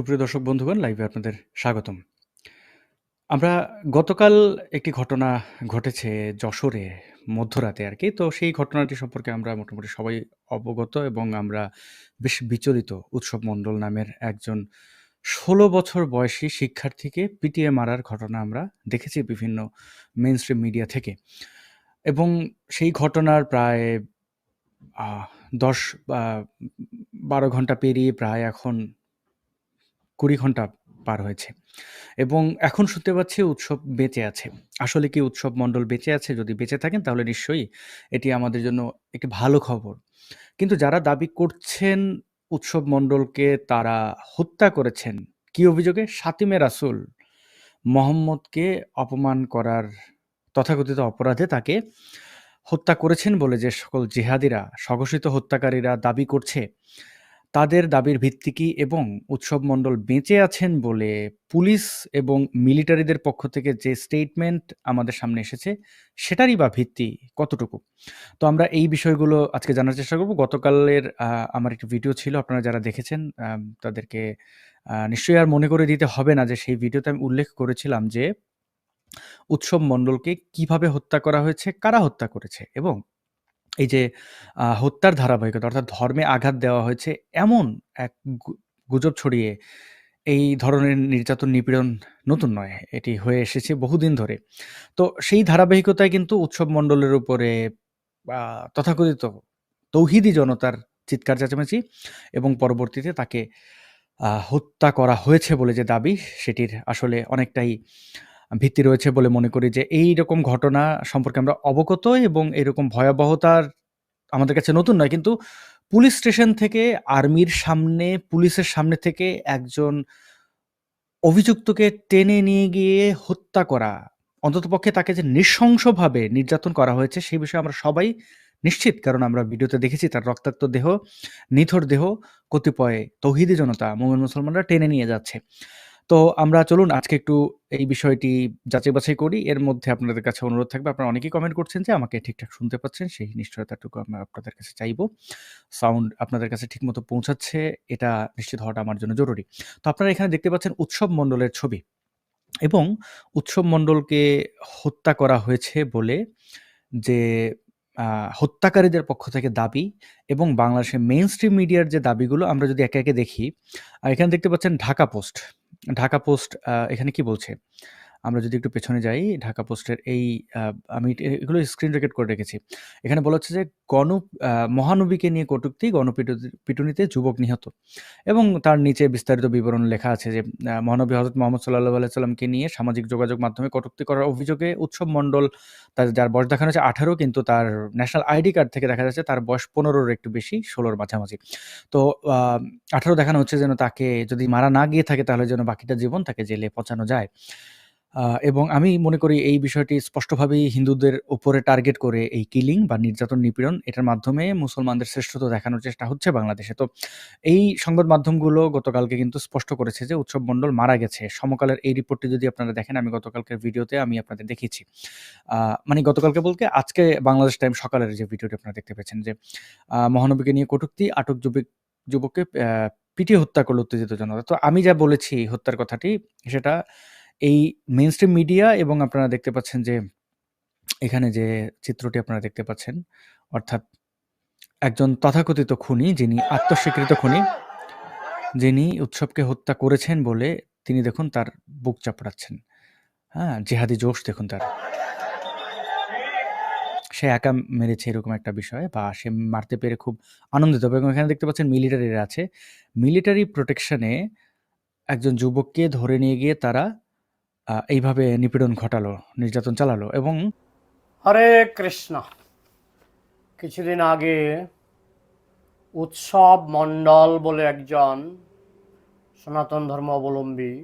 সুপ্রিয় দর্শক বন্ধুগণ লাইভে আপনাদের স্বাগতম। আমরা গতকাল একটি ঘটনা ঘটেছে যশোরে, মধ্যরাতে আর কি তো সেই ঘটনাটি সম্পর্কে আমরা মোটামুটি সবাই অবগত এবং আমরা বেশ বিচলিত। উৎসব মণ্ডল নামের একজন ১৬ বছর বয়সী শিক্ষার্থীকে পিটিয়ে মারার ঘটনা আমরা দেখেছি বিভিন্ন মেইনস্ট্রিম মিডিয়া থেকে। এবং সেই ঘটনার প্রায় দশ ১০ বা ১২ ঘণ্টা পেরিয়ে প্রায় এখন ২০ ঘণ্টা পার হয়েছে। এবং এখন শুনতে পাচ্ছি উৎসব বেঁচে আছে। আসলে কি উৎসব মণ্ডল বেঁচে আছে? যদি বেঁচে থাকেন তাহলে নিশ্চয়ই এটি আমাদের জন্য একটি ভালো খবর। কিন্তু যারা দাবি করছেন উৎসব মণ্ডলকে তারা হত্যা করেছেন, কি অভিযোগে? শাতিমে রাসুল মোহাম্মদকে অপমান করার তথাকথিত অপরাধে তাকে হত্যা করেছেন বলে যে সকল জেহাদিরা স্বঘোষিত হত্যাকারীরা দাবি করছে, তাদের দাবির ভিত্তি কি? এবং উৎসব মণ্ডল বেঁচে আছেন বলে পুলিশ এবং মিলিটারিদের পক্ষ থেকে যে স্টেটমেন্ট আমাদের সামনে এসেছে, সেটারই বা ভিত্তি কতটুকু? তো আমরা এই বিষয়গুলো আজকে জানার চেষ্টা করব। গতকালের আমার একটি ভিডিও ছিল আপনারা যারা দেখেছেন তাদেরকে নিশ্চয়ই আর মনে করে দিতে হবে না যে সেই ভিডিওতে আমি উল্লেখ করেছিলাম যে উৎসব মণ্ডলকে কীভাবে হত্যা করা হয়েছে, কারা হত্যা করেছে এবং এই যে হত্যার ধারাবাহিকতা অর্থাৎ ধর্মে আঘাত দেওয়া হয়েছে এমন এক গুজব ছড়িয়ে এই ধরনের নির্যাতন নিপীড়ন নতুন নয়। এটি হয়ে এসেছে বহুদিন ধরে। তো সেই ধারাবাহিকতায় কিন্তু উৎসব মণ্ডলের উপরে তথাকথিত তৌহিদি জনতার চিৎকার চেঁচামেচি এবং পরবর্তীতে তাকে হত্যা করা হয়েছে বলে যে দাবি, সেটির আসলে অনেকটাই ভিত্তি রয়েছে বলে মনে করি যে এই রকম ঘটনা সম্পর্কে আমরা অবগত এবং এরকম ভয়াবহতার আমাদের কাছে নতুন নয়। কিন্তু পুলিশ স্টেশন থেকে আর্মির সামনে, পুলিশের সামনে থেকে একজন অভিযুক্তকে টেনে নিয়ে গিয়ে হত্যা করা, অন্ততপক্ষে তাকে যে নৃশংসভাবে নির্যাতন করা হয়েছে সেই বিষয়ে আমরা সবাই নিশ্চিত। কারণ আমরা ভিডিওতে দেখেছি তার রক্তাক্ত দেহ, নিথর দেহ কতিপয় তৌহিদি জনতা, মুমিন মুসলমানরা টেনে নিয়ে যাচ্ছে। তো আমরা চলুন আজকে একটু এই বিষয়টি যাচাই-বাছাই করি। এর মধ্যে আপনাদের কাছে অনুরোধ থাকবে আপনারা অনেকেই কমেন্ট করছেন যে আমাকে ঠিকঠাক শুনতে পাচ্ছেন। সেই নিশ্চয়তাটুকু আমরা আপনাদের কাছে চাইব। সাউন্ড আপনাদের কাছে ঠিকমতো পৌঁছাচ্ছে এটা নিশ্চিত হওয়াটা আমার জন্য জরুরি। তো আপনারা এখানে দেখতে পাচ্ছেন উৎসব মণ্ডলের ছবি এবং উৎসব মণ্ডলকে হত্যা করা হয়েছে বলে যে হত্যাকারীদের পক্ষ থেকে দাবি এবং বাংলাদেশের মেইনস্ট্রিম মিডিয়ার যে দাবিগুলো আমরা যদি একে, একে দেখি, এখানে দেখতে পাচ্ছেন ঢাকা পোস্ট। ঢাকা পোস্ট এখানে কি বলছে? আমরা যদি একটু পেছনে যাই, ঢাকা পোস্টের এই আমি এগুলো স্ক্রিন রেকর্ড করে রেখেছি। এখানে বলা হচ্ছে যে গণ মহানবীকে নিয়ে কটূক্তি, গণপিটুতি পিটুনিতে যুবক নিহত। এবং তার নিচে বিস্তারিত বিবরণ লেখা আছে যে মহানবী হযরত মুহাম্মদ সাল্লাল্লাহু আলাইহি সাল্লামকে নিয়ে সামাজিক যোগাযোগ মাধ্যমে কটূক্তি করার অভিযোগে উৎসব মণ্ডল তার যার বয়স দেখানো হয়েছে ১৮ কিন্তু তার ন্যাশনাল আইডি কার্ড থেকে দেখা যাচ্ছে তার বয়স পনেরোর একটু বেশি, ষোলোর মাঝামাঝি। তো আঠারো দেখানো হচ্ছে যেন তাকে যদি মারা না গিয়ে থাকে তাহলে যেন বাকিটা জীবন তাকে জেলে পচানো যায়। এবং আমি মনে করি এই বিষয়টি স্পষ্টভাবেই হিন্দুদের উপরে টার্গেট করে এই কিলিং বা নির্যাতন নিপীড়ন এটার মাধ্যমে মুসলমানদের শ্রেষ্ঠত্ব দেখানোর চেষ্টা হচ্ছে বাংলাদেশে। তো এই সংবাদ মাধ্যমগুলো গতকালকে কিন্তু স্পষ্ট করেছে যে উৎসব মণ্ডল মারা গেছে। সমকালের এই রিপোর্টটি যদি আপনারা দেখেন আমি গতকালকের ভিডিওতে আমি আপনাদের দেখিয়েছি। মানে গতকালকে বলতে আজকে বাংলাদেশ টাইম সকালের যে ভিডিওটি আপনারা দেখতে পেয়েছেন যে মহানবীকে নিয়ে কটূক্তি, আটক যুবক যুবককে পিটিয়ে হত্যা করল উত্তেজিত জনতা। তো আমি যা বলেছি হত্যার কথাটি সেটা এই মেইনস্ট্রিম মিডিয়া এবং আপনারা দেখতে পাচ্ছেন যে এখানে যে চিত্রটি আপনারা দেখতে পাচ্ছেন অর্থাৎ একজন তথাকথিত খুনি যিনি আত্মস্বীকৃত খুনি, যিনি উৎসবকে হত্যা করেছেন বলে তিনি দেখুন তার বুক চাপড়াচ্ছেন। হ্যাঁ? জেহাদি জোশ দেখুন তার। সে একা মেরেছে এরকম একটা বিষয় বা সে মারতে পেরে খুব আনন্দিত এবং এখানে দেখতে পাচ্ছেন মিলিটারিরা আছে। মিলিটারি প্রোটেকশনে একজন যুবককে ধরে নিয়ে গিয়ে তারা এইভাবে নিপীড়ন ঘটালো, নির্যাতন চালালো এবং হরে কৃষ্ণ। কিছুদিন আগে উৎসব মণ্ডল বলে একজন সনাতন ধর্ম অবলম্বী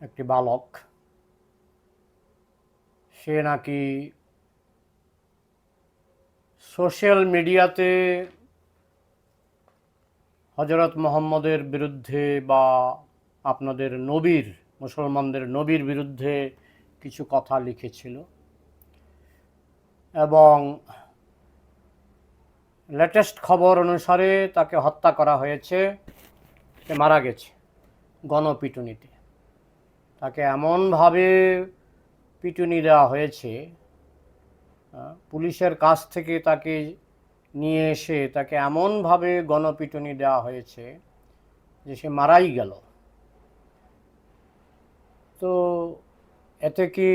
একটি বালক সে নাকি সোশ্যাল মিডিয়াতে হজরত মোহাম্মদের বিরুদ্ধে বা আপনাদের নবীর মুসলমানদের নবীর বিরুদ্ধে কিছু কথা লিখেছিল। এবং লেটেস্ট খবর অনুসারে তাকে হত্যা করা হয়েছে। সে মারা গেছে গণপিটুনিতে। তাকে এমনভাবে পিটুনি দেওয়া হয়েছে পুলিশের কাছ থেকে তাকে নিয়ে এসে তাকে এমনভাবে গণপিটুনি দেওয়া হয়েছে যে সে মারাই গেল। তো এতে কি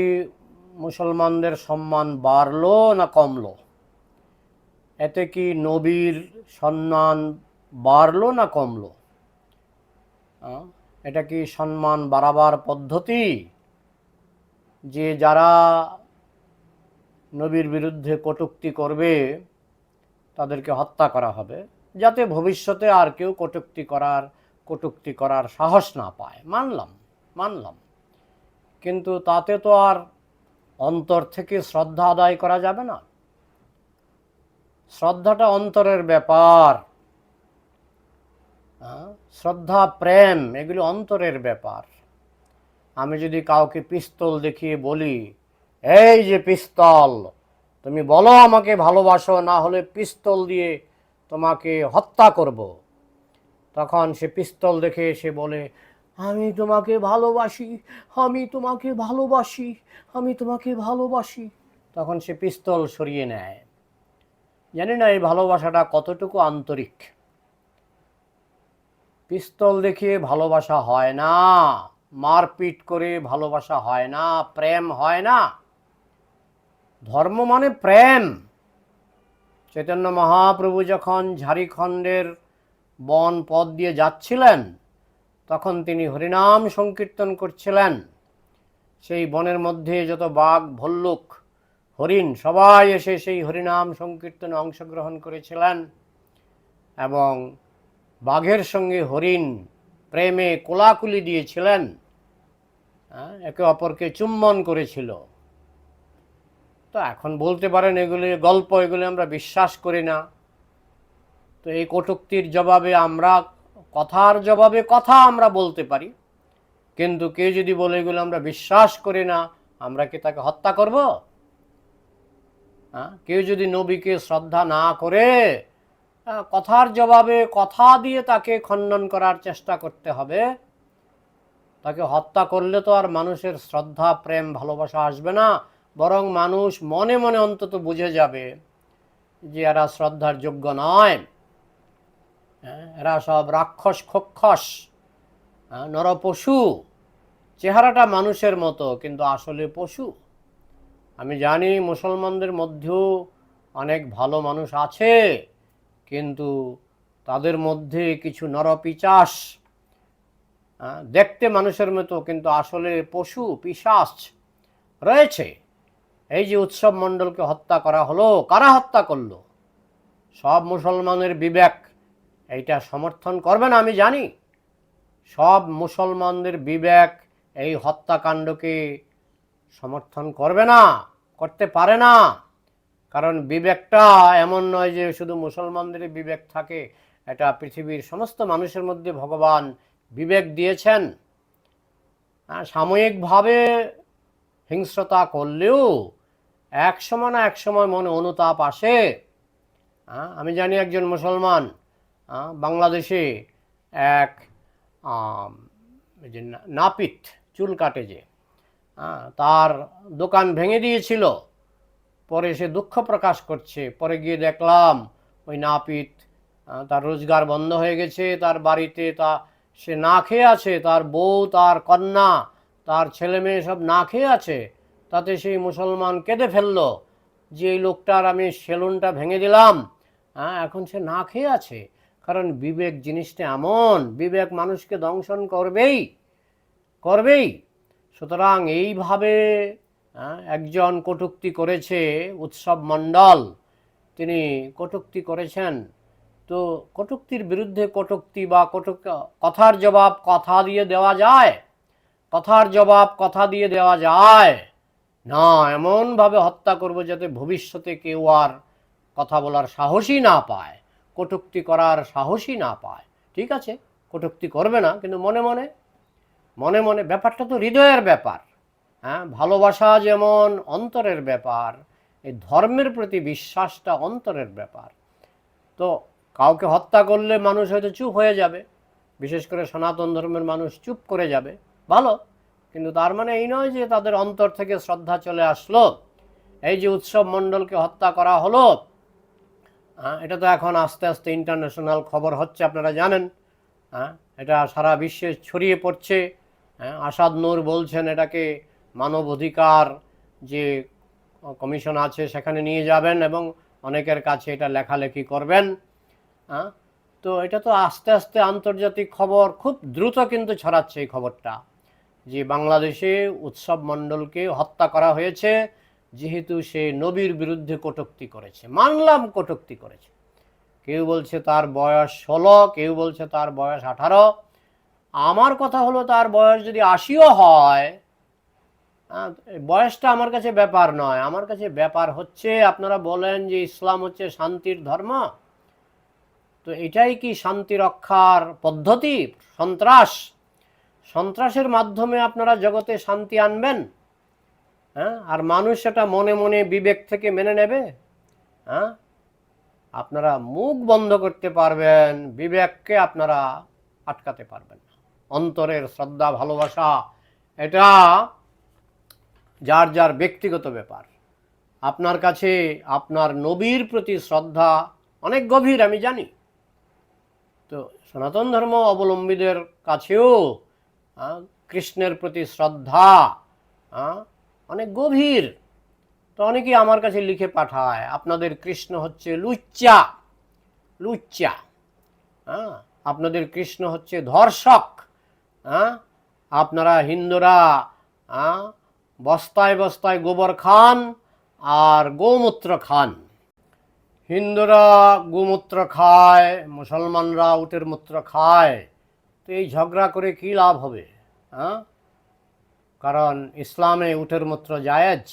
মুসলমানদের সম্মান বাড়লো না কমলো? এতে কি নবীর সম্মান বাড়লো না কমলো? এটা কি সম্মান বাড়াবার পদ্ধতি? যে যারা নবীর বিরুদ্ধে কটূক্তি করবে, তাদেরকে হত্যা করা হবে, যাতে ভবিষ্যতে আর কেউ কটূক্তি করার কটূক্তি করার সাহস না পায়। মানলাম মানলাম। কিন্তু তাতে তো আর অন্তর থেকে শ্রদ্ধা আদায় করা যাবে না। শ্রদ্ধাটা অন্তরের ব্যাপার? শ্রদ্ধা, প্রেম, এগুলি অন্তরের ব্যাপার। আমি যদি কাউকে পিস্তল দেখিয়ে বলি, এই যে পিস্তল, তুমি বলো আমাকে ভালোবাসো, না হলে পিস্তল দিয়ে তোমাকে হত্যা করব। তখন সে পিস্তল দেখে সে বলে আমি তোমাকে ভালোবাসি, আমি তোমাকে ভালোবাসি, আমি তোমাকে ভালোবাসি। তখন সে পিস্তল সরিয়ে নেয়। জানি না এই ভালোবাসাটা কতটুকু আন্তরিক। পিস্তল দেখিয়ে ভালোবাসা হয় না, মারপিট করে ভালোবাসা হয় না, প্রেম হয় না। ধর্ম মানে প্রেম। চৈতন্য মহাপ্রভু যখন ঝাড়িখণ্ডের বন পথ দিয়ে যাচ্ছিলেন তখন তিনি হরিনাম সংকীর্তন করছিলেন। সেই বনের মধ্যে যত বাঘ ভল্লুক হরিণ সবাই এসে সেই হরিনাম সংকীর্তনে অংশগ্রহণ করেছিলেন এবং বাঘের সঙ্গে হরিণ প্রেমে কোলাকুলি দিয়েছিলেন। হ্যাঁ, একে অপরকে চুম্বন করেছিল। তো এখন বলতে পারেন এগুলি গল্প এগুলি আমরা বিশ্বাস করি না। তো এই কটুক্তির জবাবে আমরা কথার জবাবে কথা আমরা বলতে পারি। কিন্তু কেউ যদি বলে এগুলো আমরা বিশ্বাস করি না, আমরা কি তাকে হত্যা করব? হ্যাঁ কেউ যদি নবীকে শ্রদ্ধা না করে কথার জবাবে কথা দিয়ে তাকে খণ্ডন করার চেষ্টা করতে হবে। তাকে হত্যা করলে তো আর মানুষের শ্রদ্ধা, প্রেম, ভালোবাসা আসবে না, বরং মানুষ মনে মনে অন্তত বুঝে যাবে যে এরা শ্রদ্ধার যোগ্য নয়। এরা সব রাক্ষস খক্ষস হ্যাঁ, নরপশু। চেহারাটা মানুষের মতো কিন্তু আসলে পশু। আমি জানি মুসলমানদের মধ্যেও অনেক ভালো মানুষ আছে কিন্তু তাদের মধ্যে কিছু নরপিচাস আহ, দেখতে মানুষের মতো কিন্তু আসলে পশু পিশাচ রয়েছে। এই যে উৎসব মণ্ডলকে হত্যা করা হলো কারা হত্যা করল? সব মুসলমানের বিবেক। এইটা সমর্থন করবে না, আমি জানি। সব মুসলমানদের বিবেক এই হত্যাকাণ্ডকে সমর্থন করবে না, করতে পারে না। কারণ বিবেকটা এমন নয় যে শুধু মুসলমানদের বিবেক থাকে, এটা পৃথিবীর সমস্ত মানুষের মধ্যে ভগবান বিবেক দিয়েছেন। সাময়িকভাবে হিংস্রতা করলেও এক সময় না এক সময় মনে অনুতাপ আসে। আমি জানি একজন মুসলমান বাংলাদেশে এক যে নাপিত চুল কাটে যে তার দোকান ভেঙে দিয়েছিল। পরে সে দুঃখ প্রকাশ করছে। পরে গিয়ে দেখলাম ওই নাপিত তার রোজগার বন্ধ হয়ে গেছে। তার বাড়িতে তা সে না খেয়ে আছে। তার বউ, তার কন্যা, তার ছেলে মেয়ে সব না খেয়ে আছে। তাতে সেই মুসলমান কেঁদে ফেলল যে, এই লোকটার আমি সেলুনটা ভেঙে দিলাম। হ্যাঁ এখন সে না খেয়ে আছে। কারণ বিবেক জিনিসটা এমন, বিবেক মানুষকে দংশন করবেই করবেই। সুতরাং এইভাবে একজন কটূক্তি করেছে উৎসব মণ্ডল, তিনি কটূক্তি করেছেন। তো কটূক্তির বিরুদ্ধে কটুক্তি বা কটুক, কথার জবাব কথা দিয়ে দেওয়া যায়? কথার জবাব কথা দিয়ে দেওয়া যায়? না, এমনভাবে হত্যা করব যাতে ভবিষ্যতে কেউ আর কথা বলার সাহসই না পায়। কটূক্তি করার সাহসই না পায়। ঠিক আছে? কটূক্তি করবে না, কিন্তু মনে মনে মনে মনে, ব্যাপারটা তো হৃদয়ের ব্যাপার। হ্যাঁ ভালোবাসা যেমন অন্তরের ব্যাপার, এই ধর্মের প্রতি বিশ্বাসটা অন্তরের ব্যাপার। তো কাউকে হত্যা করলে মানুষ হয়তো চুপ হয়ে যাবে, বিশেষ করে সনাতন ধর্মের মানুষ চুপ করে যাবে। ভালো, কিন্তু তার মানে এই নয় যে তাদের অন্তর থেকে শ্রদ্ধা চলে আসলো। এই যে উৎসব মণ্ডলকে হত্যা করা হলো এটা তো এখন আস্তে আস্তে ইন্টারন্যাশনাল খবর হচ্ছে, আপনারা জানেন। হ্যাঁ এটা সারা বিশ্বে ছড়িয়ে পড়ছে। আসাদ নূর বলছেন এটাকে মানব অধিকার যে কমিশন আছে সেখানে নিয়ে যাবেন এবং অনেকের কাছে এটা লেখালেখি করবেন। হ্যাঁ তো এটা তো আস্তে আস্তে আন্তর্জাতিক খবর, খুব দ্রুত কিন্তু ছড়াচ্ছে এই খবরটা। যে বাংলাদেশে উৎসব মণ্ডলকে হত্যা করা হয়েছে যেহেতু সে নবীর বিরুদ্ধে কটুক্তি করেছে, মানলাম কটুক্তি করেছে। কেউ বলছে তার বয়স ষোলো, কেউ বলছে তার বয়স আঠারো। আমার কথা হলো তার বয়স যদি আশিও হয় বয়সটা আমার কাছে ব্যাপার নয়। আমার কাছে ব্যাপার হচ্ছে, আপনারা বলেন যে ইসলাম হচ্ছে শান্তির ধর্ম। তো এটাই কি শান্তি রক্ষার পদ্ধতি? সন্ত্রাস? সন্ত্রাসের মাধ্যমে আপনারা জগতে শান্তি আনবেন? হ্যাঁ? আর মানুষ সেটা মনে মনে বিবেক থেকে মেনে নেবে? হ্যাঁ? আপনারা মুখ বন্ধ করতে পারবেন, বিবেককে আপনারা আটকাতে পারবেন অন্তরের শ্রদ্ধা, ভালোবাসা, এটা যার যার ব্যক্তিগত ব্যাপার। আপনার কাছে আপনার নবীর প্রতি শ্রদ্ধা অনেক গভীর, আমি জানি। তো সনাতন ধর্ম অবলম্বীদের কাছেও কৃষ্ণের প্রতি শ্রদ্ধা অনেক গভীর। তো অনেকেই আমার কাছে লিখে পাঠায়, আপনাদের কৃষ্ণ হচ্ছে লুচ্চা লুচ্চা হ্যাঁ? আপনাদের কৃষ্ণ হচ্ছে ধর্ষক হ্যাঁ? আপনারা হিন্দুরা হ্যাঁ? বস্তায় বস্তায় গোবর খান আর গোমূত্র খান। হিন্দুরা গোমূত্র খায়, মুসলমানরা উটের মূত্র খায়, তো এই ঝগড়া করে কী লাভ হবে হ্যাঁ? কারণ ইসলামে উটের মূত্র জায়েজ।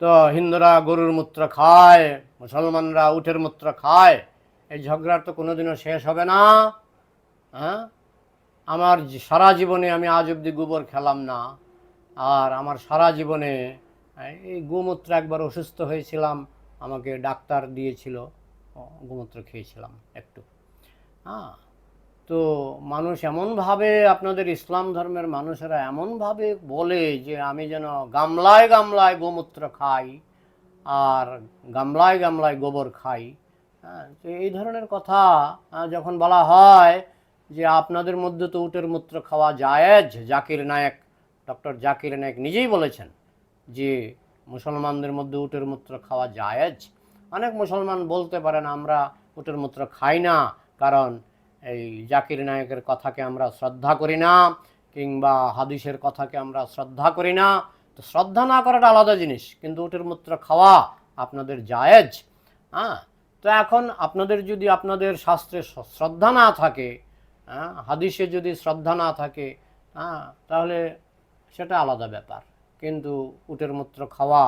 তো হিন্দুরা গরুর মূত্র খায়, মুসলমানরা উটের মূত্র খায়। এই ঝগড়ার তো কোনোদিনও শেষ হবে না। হ্যাঁ? আমার সারা জীবনে আমি আজ অবধি গোবর খেলাম না। আর আমার সারা জীবনে, এই গোমূত্র একবার অসুস্থ হয়েছিলাম, আমাকে ডাক্তার দিয়েছিল। গোমূত্র খেয়েছিলাম একটু। হ্যাঁ? তো মানুষ এমনভাবে আপনাদের ইসলাম ধর্মের মানুষেরা এমনভাবে বলে যে আমি যেন গামলায় গামলায় গোমূত্র খাই আর গামলায় গামলায় গোবর খাই। হ্যাঁ তো এই ধরনের কথা যখন বলা হয় যে আপনাদের মধ্যে তো উটের মূত্র খাওয়া জায়েজ, জাকির নায়ক, ডক্টর জাকির নায়ক নিজেই বলেছেন যে মুসলমানদের মধ্যে উটের মূত্র খাওয়া জায়েজ। অনেক মুসলমান বলতে পারেন, আমরা উটের মূত্র খাই না, কারণ এই জাকির নায়কের কথাকে আমরা শ্রদ্ধা করি না, কিংবা হাদিসের কথাকে আমরা শ্রদ্ধা করি না। তো শ্রদ্ধা না করাটা আলাদা জিনিস, কিন্তু উটের মূত্র খাওয়া আপনাদের জায়েজ। হ্যাঁ? তো এখন আপনাদের যদি আপনাদের শাস্ত্রে শ্রদ্ধা না থাকে হ্যাঁ? হাদিসে যদি শ্রদ্ধা না থাকে হ্যাঁ? তাহলে সেটা আলাদা ব্যাপার। কিন্তু উটের মূত্র খাওয়া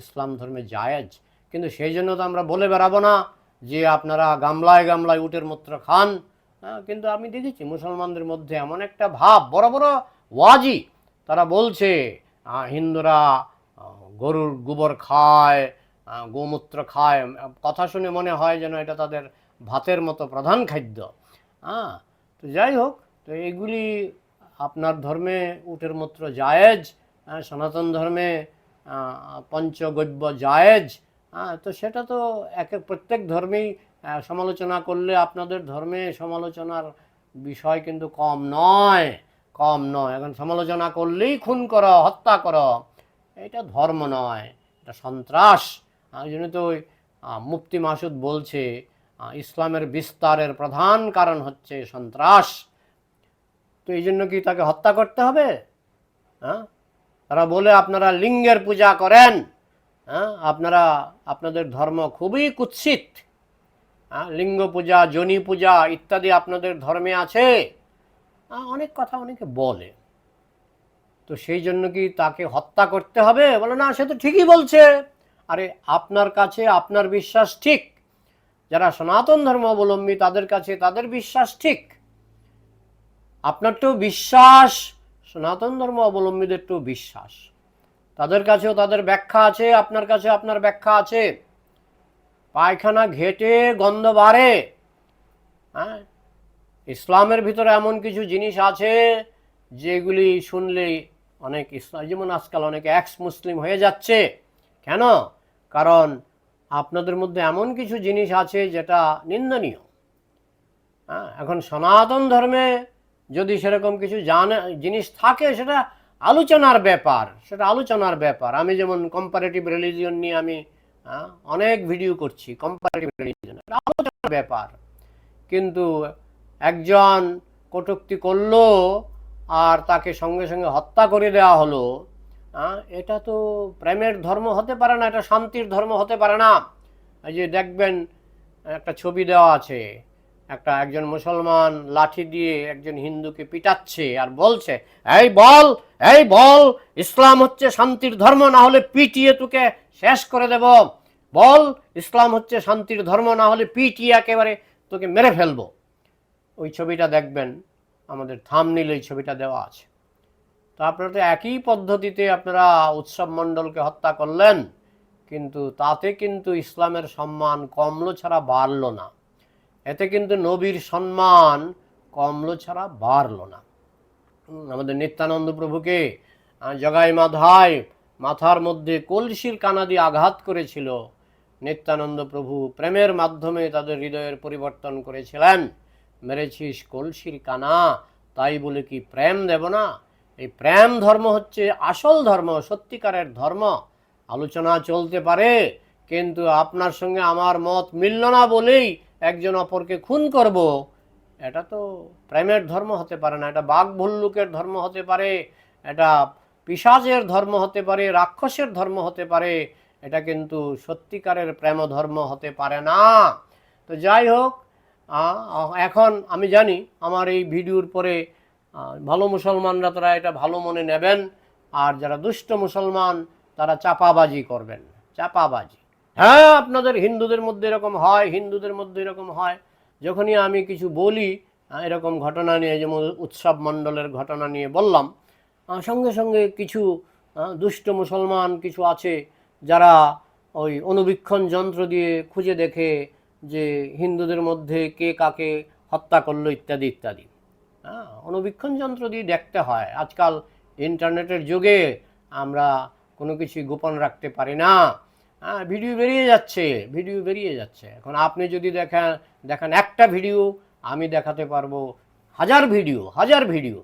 ইসলাম ধর্মে জায়েজ। কিন্তু সেই জন্য তো আমরা বলে বেড়াবো না যে আপনারা গামলায় গামলায় উটের মূত্র খান কিন্তু আমি দেখেছি মুসলমানদের মধ্যে এমন একটা ভাব বড় বড় ওয়াজি তারা বলছে হিন্দুরা গরুর গোবর খায় গোমূত্র খায় কথা শুনে মনে হয় যেন এটা তাদের ভাতের মতো প্রধান খাদ্য। হ্যাঁ তো যাই হোক তো এগুলি আপনার ধর্মে উটের মূত্র জায়েজ হ্যাঁ, সনাতন ধর্মে পঞ্চগব্য জায়েজ হ্যাঁ তো সেটা তো এক প্রত্যেক ধর্মেই সমালোচনা করলে আপনাদের ধর্মে সমালোচনার বিষয় কিন্তু কম নয় কম নয়। এখন সমালোচনা করলেই খুন করো, হত্যা করো, এটা ধর্ম নয়, এটা সন্ত্রাস। এই জন্য তো মুফতি মাসুদ বলছে ইসলামের বিস্তারের প্রধান কারণ হচ্ছে সন্ত্রাস। তো এই জন্য কি তাকে হত্যা করতে হবে? হ্যাঁ? তারা বলে আপনারা লিঙ্গের পূজা করেন। হ্যাঁ? আপনারা, আপনাদের ধর্ম খুবই কুৎসিত। লিঙ্গ পূজা, জনি পূজা ইত্যাদি আপনাদের ধর্মে আছে? অনেক কথা অনেকে বলে। তো সেই জন্য কি তাকে হত্যা করতে হবে? বলে, না, সে তো ঠিকই বলছে। আরে, আপনার কাছে আপনার বিশ্বাস ঠিক। যারা সনাতন ধর্ম অবলম্বী তাদের কাছে তাদের বিশ্বাস ঠিক। আপনারটাও বিশ্বাস, সনাতন ধর্ম অবলম্বীদেরটাও বিশ্বাস। তাদের কাছেও তাদের ব্যাখ্যা আছে, আপনার কাছে আপনার ব্যাখ্যা আছে। পায়খানা ঘেটে গন্ধ বাড়ে। হ্যাঁ? ইসলামের ভিতরে এমন কিছু জিনিস আছে যেগুলি শুনলেই অনেক ইসলাম যেমন আজকাল অনেকে এক্স মুসলিম হয়ে যাচ্ছে। কেন? কারণ আপনাদের মধ্যে এমন কিছু জিনিস আছে যেটা নিন্দনীয়। হ্যাঁ? এখন সনাতন ধর্মে যদি সেরকম কিছু জানে, জিনিস থাকে, সেটা আলোচনার ব্যাপার, সেটা আলোচনার ব্যাপার। আমি যেমন কম্পারেটিভ রিলিজিয়ন নিয়ে আমি অনেক ভিডিও করছি ব্যাপার। কিন্তু একজন কটুক্তি করল আর তাকে সঙ্গে সঙ্গে হত্যা করে দেওয়া হলো আহ, এটা তো প্রেমের ধর্ম হতে পারে না এটা শান্তির ধর্ম হতে পারে না। এই যে দেখবেন একটা ছবি দেওয়া আছে। একটা একজন মুসলমান লাঠি দিয়ে একজন হিন্দুকে পিটাচ্ছে আর বলছে, এই বল এই বল, ইসলাম হচ্ছে শান্তির ধর্ম, না হলে পিটিয়ে তোকে শেষ করে দেব। বল, ইসলাম হচ্ছে শান্তির ধর্ম, না হলে পিটিয়ে একেবারে তোকে মেরে ফেলব। ওই ছবিটা দেখবেন, আমাদের থামনিল এই ছবিটা দেওয়া আছে। তো আপনারা তো একই পদ্ধতিতে আপনারা উৎসব মণ্ডলকে হত্যা করলেন, কিন্তু তাতে কিন্তু ইসলামের সম্মান কমলো ছাড়া বাড়লো না। এতে কিন্তু নবীর সম্মান কমলো ছাড়া বাড়লো না। আমাদের নিত্যানন্দ প্রভুকে জগাই মাধায় মাথার মধ্যে কলসির কানা দিয়ে আঘাত করেছিল। নিত্যানন্দ প্রভু প্রেমের মাধ্যমে তাদের হৃদয়ের পরিবর্তন করেছিলেন। মেরেছিস কলসির কানা, তাই বলে কি প্রেম দেব না? এই প্রেম ধর্ম হচ্ছে আসল ধর্ম, সত্যিকারের ধর্ম। আলোচনা চলতে পারে, কিন্তু আপনার সঙ্গে আমার মত মিলল না বলেই একজন অপরকে খুন করব, এটা তো প্রেমের ধর্ম হতে পারে না, এটা বাঘ ভল্লুকের ধর্ম হতে পারে, এটা পিসাজের ধর্ম হতে পারে, রাক্ষসের ধর্ম হতে পারে, এটা কিন্তু সত্যিকারের প্রেম ধর্ম হতে পারে না। তো যাই হোক এখন আমি জানি আমার এই ভিডিওর পরে ভালো মুসলমানরা তারা এটা ভালো মনে নেবেন, আর যারা দুষ্ট মুসলমান তারা চাপাবাজি করবেন, চাপাবাজি। হ্যাঁ আপনাদের হিন্দুদের মধ্যে এরকম হয়, হিন্দুদের মধ্যে এরকম হয়। যখনই আমি কিছু বলি এরকম ঘটনা নিয়ে, যেমন উৎসব মণ্ডলের ঘটনা নিয়ে বললাম সঙ্গে সঙ্গে কিছু দুষ্ট মুসলমান কিছু আছে যারা ওই অনুবীক্ষণ যন্ত্র দিয়ে খুঁজে দেখে যে হিন্দুদের মধ্যে কে কাকে হত্যা করল, ইত্যাদি ইত্যাদি। হ্যাঁ অনুবীক্ষণ যন্ত্র দিয়ে দেখতে হয়। আজকাল ইন্টারনেটের যুগে আমরা কোনো কিছু গোপন রাখতে পারি না। হ্যাঁ ভিডিও বেরিয়ে যাচ্ছে ভিডিও বেরিয়ে যাচ্ছে। এখন আপনি যদি দেখেন দেখেন একটা ভিডিও আমি দেখাতে পারব হাজার ভিডিও হাজার ভিডিও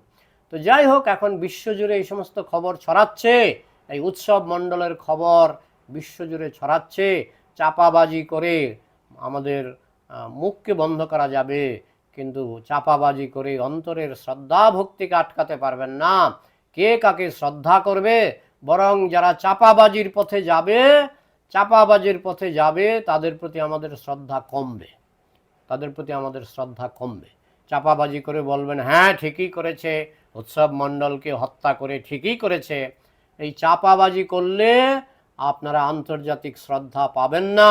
তো যাই হোক, এখন বিশ্বজুড়ে এই সমস্ত খবর ছড়াচ্ছে, এই উৎসব মণ্ডলের খবর বিশ্বজুড়ে ছড়াচ্ছে, চাপাবাজি করে আমাদের মুখকে বন্ধ করা যাবে, কিন্তু চাপাবাজি করে অন্তরের শ্রদ্ধা ভক্তিকে আটকাতে পারবেন না। কে কাকে শ্রদ্ধা করবে? বরং যারা চাপাবাজির পথে যাবে চাপাবাজির পথে যাবে, তাদের প্রতি আমাদের শ্রদ্ধা কমবে। তাদের প্রতি আমাদের শ্রদ্ধা কমবে। চাপাবাজি করে বলবেন হ্যাঁ ঠিকই করেছে। উৎসব মণ্ডলকে হত্যা করে ঠিকই করেছে। এই চাপাবাজি করলে আপনারা আন্তর্জাতিক শ্রদ্ধা পাবেন না।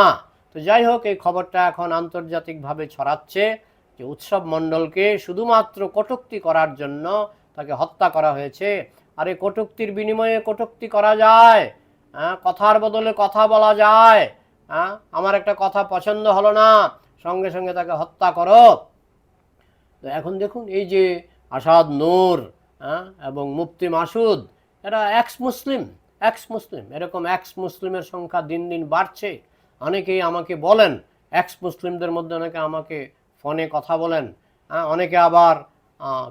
তো যাই হোক, এই খবরটা এখন আন্তর্জাতিকভাবে ছড়াচ্ছে যে উৎসব মণ্ডলকে শুধুমাত্র কটূক্তি করার জন্য তাকে হত্যা করা হয়েছে। আর এই কটূক্তির বিনিময়ে কটূক্তি করা যায়। কথার বদলে কথা বলা যায়। হ্যাঁ? আমার একটা কথা পছন্দ হলো না সঙ্গে সঙ্গে তাকে হত্যা করো। তো এখন দেখুন এই যে আসাদ নূর হ্যাঁ? এবং মুফতি মাসুদ এরা এক্স মুসলিম এক্স মুসলিম এরকম এক্স মুসলিমের সংখ্যা দিন দিন বাড়ছে। অনেকেই আমাকে বলেন এক্স মুসলিমদের মধ্যে অনেকে আমাকে ফোনে কথা বলেন। হ্যাঁ, অনেকে আবার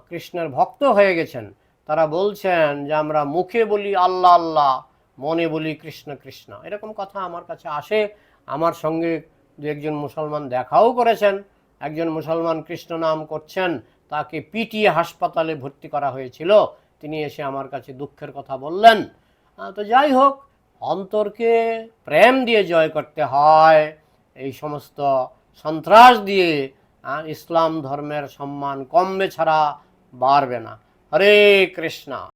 কৃষ্ণের ভক্ত হয়ে গেছেন। তারা বলছেন যে আমরা মুখে বলি আল্লাহ আল্লাহ। মনে বলি কৃষ্ণ কৃষ্ণ। এরকম কথা আমার কাছে আসে। আমার সঙ্গে দু একজন মুসলমান দেখাও করেছেন। একজন মুসলমান কৃষ্ণ নাম করছেন। তাকে পিটিয়ে হাসপাতালে ভর্তি করা হয়েছিল। তিনি এসে আমার কাছে দুঃখের কথা বললেন। তো যাই হোক, অন্তরকে প্রেম দিয়ে জয় করতে হয়। এই সমস্ত সন্ত্রাস দিয়ে ইসলাম ধর্মের সম্মান কমবে ছাড়া বাড়বে না। হরে কৃষ্ণা।